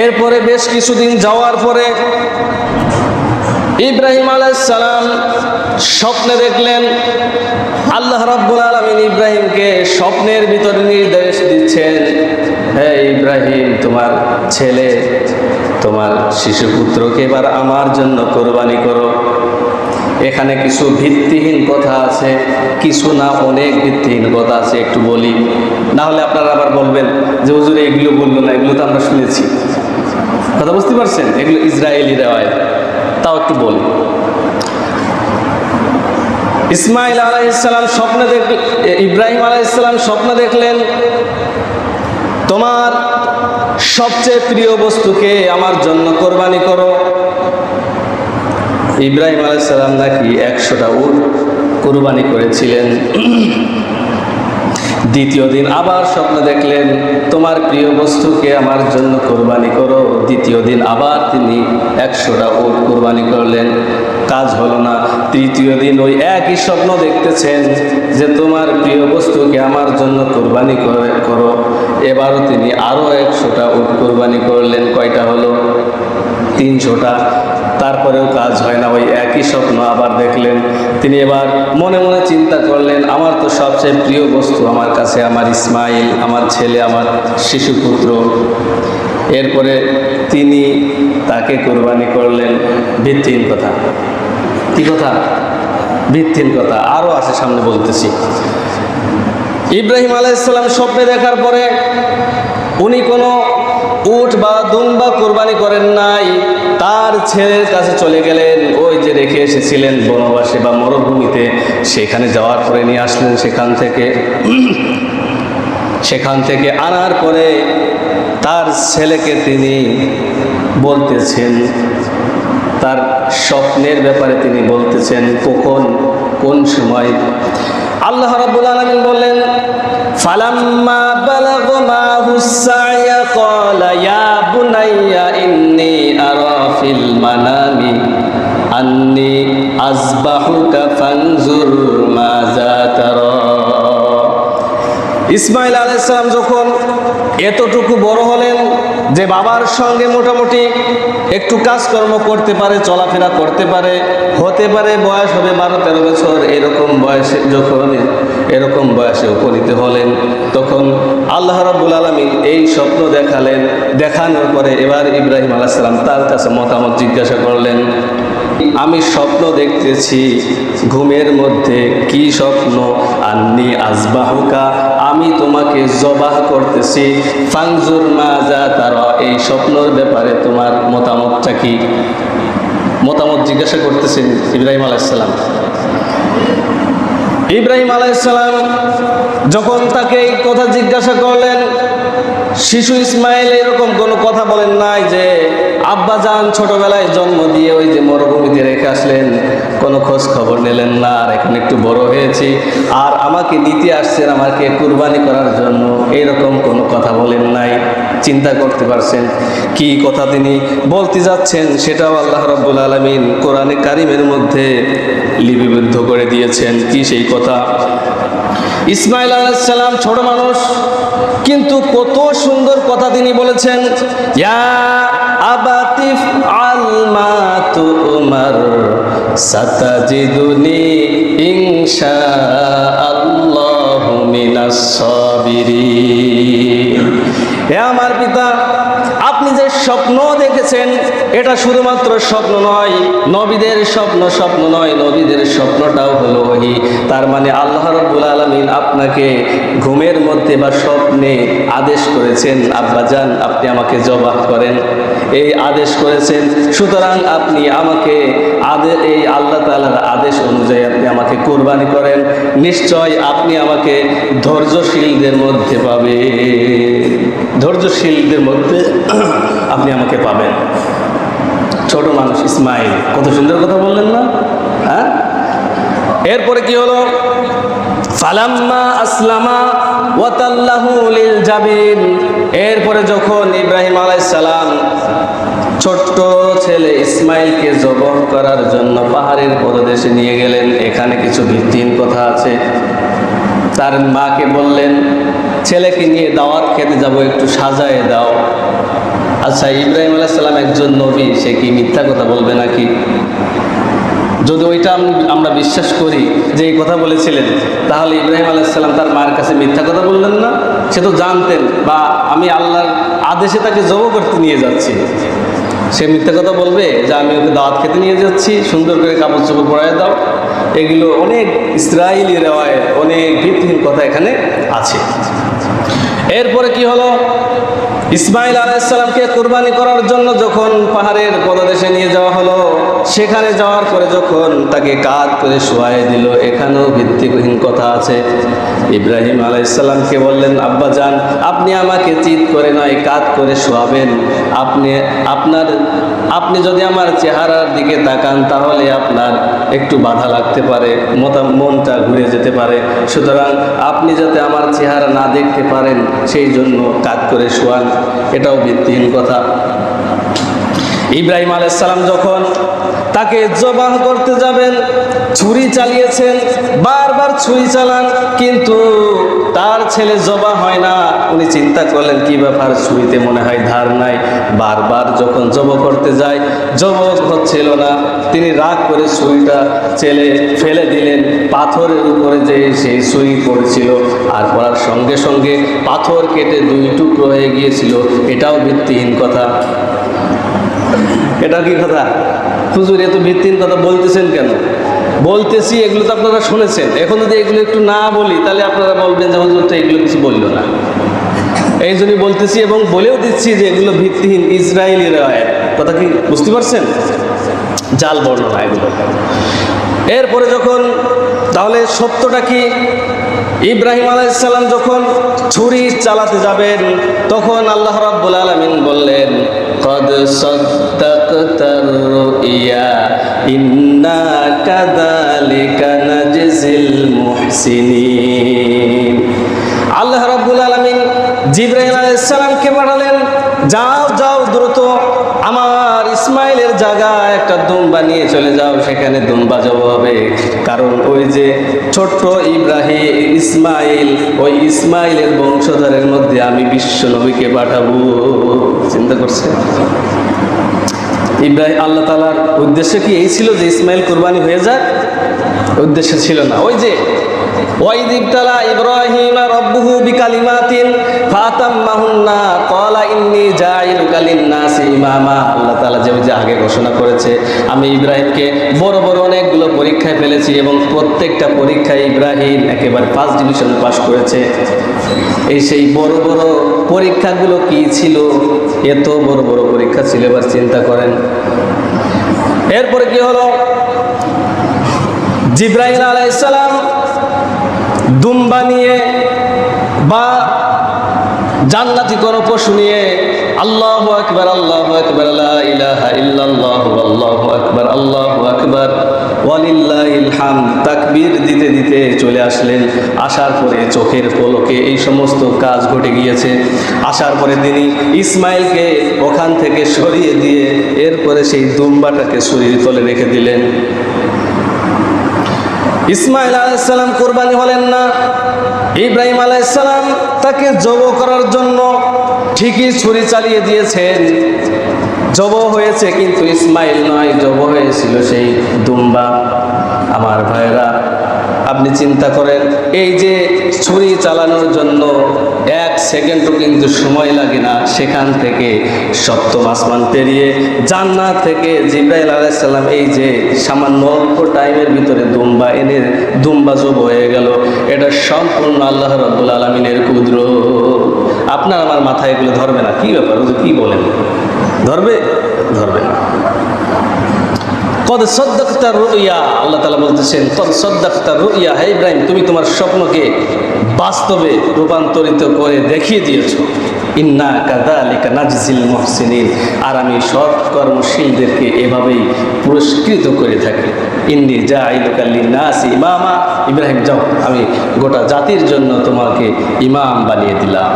এরপরে বেশ কিছুদিন যাওয়ার পরে ইব্রাহিম সালাম স্বপ্নে দেখলেন, আল্লাহ রাব্বুল আলমিন ইব্রাহিমকে স্বপ্নের ভিতরে নির্দেশ দিচ্ছেন হ্যাঁ ইব্রাহিম, তোমার ছেলে, তোমার শিশুপুত্রকে এবার আমার জন্য কোরবানি করো। এখানে কিছু ভিত্তিহীন কথা আছে, কিছু না অনেক ভিত্তিহীন কথা আছে, একটু বলি। না হলে আপনারা আবার বলবেন যে, হুজুর, এগুলো বলল না, এগুলো তো আমরা শুনেছি। কথা বুঝতে পারছেন? এগুলো ইসরায়েলি রেওয়ায় তাও একটু বলি। ইসমাইল আলাইসালাম স্বপ্নে দেখ ইব্রাহিম আলাইসালাম স্বপ্ন দেখলেন, তোমার সবচেয়ে প্রিয় বস্তুকে আমার জন্য কোরবানি করো। ইব্রাহিম আলাইসালাম নাকি একশোটা উট কোরবানি করেছিলেন। দ্বিতীয় দিন আবার স্বপ্ন দেখলেন, তোমার প্রিয় বস্তুকে আমার জন্য কোরবানি করো। দ্বিতীয় দিন আবার তিনি একশোটা উট কোরবানি করলেন। কাজ হলো না। তৃতীয় দিন ওই একই স্বপ্ন দেখতেছেন যে, তোমার প্রিয় বস্তুকে আমার জন্য কোরবানি করে, করো। এবারও তিনি আরও একশোটা উট কোরবানি করলেন। কয়টা হলো? তিনশোটা। তারপরেও কাজ হয় না। ওই একই স্বপ্ন আবার দেখলেন। তিনি এবার মনে মনে চিন্তা করলেন, আমার তো সবচেয়ে প্রিয় বস্তু আমার কাছে আমার ইসমাইল, আমার ছেলে, আমার শিশুপুত্র। এরপরে তিনি তাকে কোরবানি করলেন। ভিত্তিহীন কথা। কি কথা? ভিত্তিহীন কথা। আরও আছে সামনে বলতেছি। ইব্রাহিম আলাইসাল্লাম স্বপ্নে দেখার পরে উনি কোনো উট বা দুম্বা কোরবানি করেন নাই। তার ছেলের কাছে চলে গেলেন। ওই যে রেখে এসেছিলেন বনবাসে বা মরুভূমিতে। সেখানে যাওয়ার পরে নিয়ে আসলেন সেখান থেকে। সেখান থেকে আনার পরে তার ছেলেকে তিনি বলতেছেন, তার স্বপ্নের ব্যাপারে তিনি বলতেছেন, কখন, কোন সময়? আল্লাহ রাব্বুল আলামিন বললেন, ফালাম্মা বালাগ মাহু সায়া ফিল মানামি আন্নি আজবাহুকা ফানজুর। ইসমাইল আলাইসালাম যখন এতটুকু বড় হলেন যে বাবার সঙ্গে মোটামুটি একটু কাজকর্ম করতে পারে, চলাফেরা করতে পারে, হতে পারে, বয়স হবে বারো তেরো বছর, এরকম বয়সে যখন এরকম বয়সে উপনীত হলেন, তখন আল্লাহ রাবুল আলমী এই স্বপ্ন দেখালেন, দেখানোর পরে এবার ইব্রাহিম আলাইসালাম তার কাছে মতামত জিজ্ঞাসা করলেন আমি স্বপ্ন দেখতেছি ঘুমের মধ্যে কি স্বপ্ন? আন্নি আজবাহুকা, আমি তোমাকে জবাহ করতেছি। ফাংজুর মাজা তারা, এই স্বপ্নর ব্যাপারে তোমার মতামতটা কি? মতামত জিজ্ঞাসা করতেছেন ইব্রাহিম আলাইসাল্লাম ইব্রাহিম আলাইসাল্লাম যখন তাকে এই কথা জিজ্ঞাসা করলেন শিশু ইসমাইল এরকম কোনো কথা বলেন নাই যে, আব্বা যান, ছোটবেলায় জন্ম দিয়ে ওই যে মরুভূমিতে রেখে আসলেন, কোনো খোঁজ খবর নিলেন না, আর এখন একটু বড় হয়েছি, আর আমাকে নিতে আসছেন, আমাকে কুরবানি করার জন্য। এরকম কোনো কথা বলেন নাই, চিন্তা করতে পারছেন। কি কথা তিনি বলতে যাচ্ছেন, সেটাও আল্লাহ রব্বুল আলমিন কোরআনে কারিমের মধ্যে লিপিবদ্ধ করে দিয়েছেন। কি সেই কথা? ইসমাইল আলাইসাল্লাম ছোট মানুষ, কিন্তু কত সুন্দর কথা তিনি বলেছেন সাতাজিদুনি আমার পিতা, আপনি যে স্বপ্ন দেখেছেন এটা শুধুমাত্র স্বপ্ন নয়, নবীদের স্বপ্ন স্বপ্ন নয়, নবীদের স্বপ্নটাও হলো ওহি। তার মানে আল্লাহ রব্বুল আলমিন আপনাকে ঘুমের মধ্যে বা স্বপ্নে আদেশ করেছেন আব্বাজান আপনি আমাকে জবাব করেন। এই আদেশ করেছেন, সুতরাং আপনি আমাকে আদে, এই আল্লাহ তালার আদেশ অনুযায়ী আপনি আমাকে কোরবানি করেন। নিশ্চয় আপনি আমাকে ধৈর্যশীলদের মধ্যে পাবে ধৈর্যশীলদের মধ্যে আপনি আমাকে পাবেন। ছোট মানুষ ইসমাইল, কত সুন্দর কথা বললেন না? হ্যাঁ? এরপরে কি হলো? ফালাম্মা আসলামা ওয়াতাল্লাহু লিল জাবিন। এরপরে যখন ইব্রাহিম আলাইহিস সালাম ছোট্ট ছেলে ইসমাইলকে জবহ করার জন্য পাহাড়ের প্রদেশে নিয়ে গেলেন, এখানে কিছু ভিত্তিহীন কথা আছে। তার মাকে বললেন, ছেলেকে নিয়ে দাওয়াত খেতে যাব, একটু সাজায় দাও। আচ্ছা ইব্রাহিম আলাইসাল্লাম একজন নবী, সে কি মিথ্যা কথা বলবে নাকি? যদি ওইটা আমরা বিশ্বাস করি যে এই কথা বলেছিলেন, তাহলে ইব্রাহিম আলাইসাল্লাম তার মায়ের কাছে মিথ্যা কথা বললেন না? সে তো জানতেন, বা আমি আল্লাহর আদেশে তাকে জব করতে নিয়ে যাচ্ছি। সে মিথ্যা কথা বলবে যে আমি ওকে দাওয়াত খেতে নিয়ে যাচ্ছি, সুন্দর করে কাপড় চোপড় পরায় দাও। এগুলো অনেক ইসরায়েলি রেওয়ায়, অনেক ভিত্তিহীন কথা এখানে আছে। এরপরে কি হলো? ইসমাইল আলাইসালামকে কোরবানি করার জন্য যখন পাহাড়ের পদদেশে নিয়ে যাওয়া হলো, সেখানে যাওয়ার পরে যখন তাকে কাত করে শোয়াই দিল, এখানেও ভিত্তিহীন কথা আছে। ইব্রাহিম আলাইসাল্লামকে বললেন, আব্বা যান আপনি আমাকে চিত করে নয়, কাত করে শোয়াবেন। আপনি, আপনার আপনি যদি আমার চেহারার দিকে তাকান, তাহলে আপনার একটু বাধা লাগতে পারে মনটা ঘুরে যেতে পারে। সুতরাং আপনি যাতে আমার চেহারা না দেখতে পারেন, সেই জন্য কাজ করে শোয়ান। এটাও ভিত্তিহীন কথা। ইব্রাহিম আলাইসালাম যখন তাকে জবান করতে যাবেন ছুরি চালিয়েছেন, বারবার ছুরি চালান, কিন্তু তার ছেলে জবা হয় না। উনি চিন্তা করলেন, কি ব্যাপার? ছুরিতে মনে হয় ধার নাই। বারবার যখন জব করতে যায়, জব হচ্ছিল না। তিনি রাগ করে ছুরিটা ছেলে ফেলে দিলেন। পাথরের উপরে যে সেই ছুরি পড়েছিল, আর পড়ার সঙ্গে সঙ্গে পাথর কেটে দুই টুকরো হয়ে গিয়েছিল। এটাও ভিত্তিহীন কথা। এটা কি কথা? হুজুর এত ভিত্তিহীন কথা বলতেছেন কেন? বলতেছি, এগুলো তো আপনারা শুনেছেন। এখন যদি এগুলো একটু না বলি, তাহলে আপনারা বলবেন যে হজরত এগুলো কিছু বলল না। এই জন্যই বলতেছি এবং বলেও দিচ্ছি যে, এগুলো ভিত্তিহীন ইসরায়েলি রায়। কথা কি বুঝতে পারছেন? জাল বর্ণনা এগুলো। এরপরে যখন, তাহলে সত্যটা কি? ইব্রাহিম আলাইসাল্লাম যখন ছুরি চালাতে যাবেন, তখন আল্লাহ রাব্বুল আলামিন বললেন, কদ তারুইয়া ইন্না কাদালিকা নাজিল মুহসিনিন আল্লাহ রাব্বুল আলামিন জিবরাইল আলাইহিস সালামকে পাঠালেন যাও যাও দ্রুত, আমার ইসমাইলের জায়গায় একটা দুম্বা নিয়ে চলে যাও, সেখানে দুম্বা জব হবে। কারণ ওই যে ছোট্ট ইব্রাহিম, ইসমাইল, ওই ইসমাইলের বংশধরের মধ্যে আমি বিশ্ব নবীকে পাঠাবো। চিন্তা করছে ইব্রাহিম, আল্লাহ তালার উদ্দেশ্য কি? এই ছিল যে ইসমাইল কুরবানি হয়ে যাক? উদ্দেশ্য ছিল না। ওই যে ওয়াইদ ইবতালা ইব্রাহিম রব্বুহু বিকালিমাতিন ফাতাম্মাহুন্না ক্বালা ইব্রাহিমকে বড় বড় অনেকগুলো পরীক্ষায় ফেলেছি এবং প্রত্যেকটা পরীক্ষায় ইব্রাহিম একেবারে ফার্স্ট ডিভিশনে পাশ করেছে। এই সেই বড় বড় পরীক্ষাগুলো কি ছিল? এত বড় বড় পরীক্ষা ছিল এবার চিন্তা করেন। এরপরে কি হলো? জিব্রাহিম আলাইসালাম দুম্বা নিয়ে বা জান্নাতি কোনো পশু নিয়ে আল্লাহু আকবার আল্লাহু আকবার, লা ইলাহা ইল্লাল্লাহু, আল্লাহু আকবার আল্লাহু আকবার। ওয়ালিল্লাহিল হামদ তাকবীর দিতে দিতে চলে আসলেন। আসার পরে চোখের পলকে এই সমস্ত কাজ ঘটে গিয়েছে। আসার পরে তিনি ইসমাইলকে ওখান থেকে সরিয়ে দিয়ে এরপরে সেই দুম্বাটাকে শরীর তলে রেখে দিলেন। ইসমাইল আলাইসাল্লাম কোরবানি হলেন না। ইব্রাহিম আলাইসাল্লাম তাকে জব করার জন্য ঠিকই ছুরি চালিয়ে দিয়েছেন জব হয়েছে কিন্তু ইসমাইল নয়, জব হয়েছিল সেই দুম্বা। চিন্তা করেন, এই যে ছুরি চালানোর জন্য এক সেকেন্ডও কিন্তু সময় লাগে না সেখান থেকে সপ্তম আসমান পেরিয়ে জান্নাত থেকে জিব্রাইল আলাইসাল্লাম এই যে সামান্য অল্প টাইমের ভিতরে দুম্বা এনে দুম্বা জব হয়ে গেল। এটা সম্পূর্ণ আল্লাহ রব্বুল আলমিনের কুদ্র আপনার আমার মাথায় এগুলো ধরবে না। কি ব্যাপার? কি বলেন? ধরবে? ধরবে না। কদ সদ্দাক্তা রুইয়া, আল্লাহ তালা বলতেছেন কদ সদ্দাক্তা রুইয়া, হে ইব্রাহিম, তুমি তোমার স্বপ্নকে বাস্তবে রূপান্তরিত করে দেখিয়ে দিয়েছ। ইন্না কাদা আলিকা নাজিল মহসিনিন, আর আমি সৎ কর্মশীলদেরকে এভাবেই পুরস্কৃত করে থাকি। ইন্নি যা আইলুকাল্লি নাসি ইমামা। ইব্রাহিম, যাও, আমি গোটা জাতির জন্য তোমাকে ইমাম বানিয়ে দিলাম।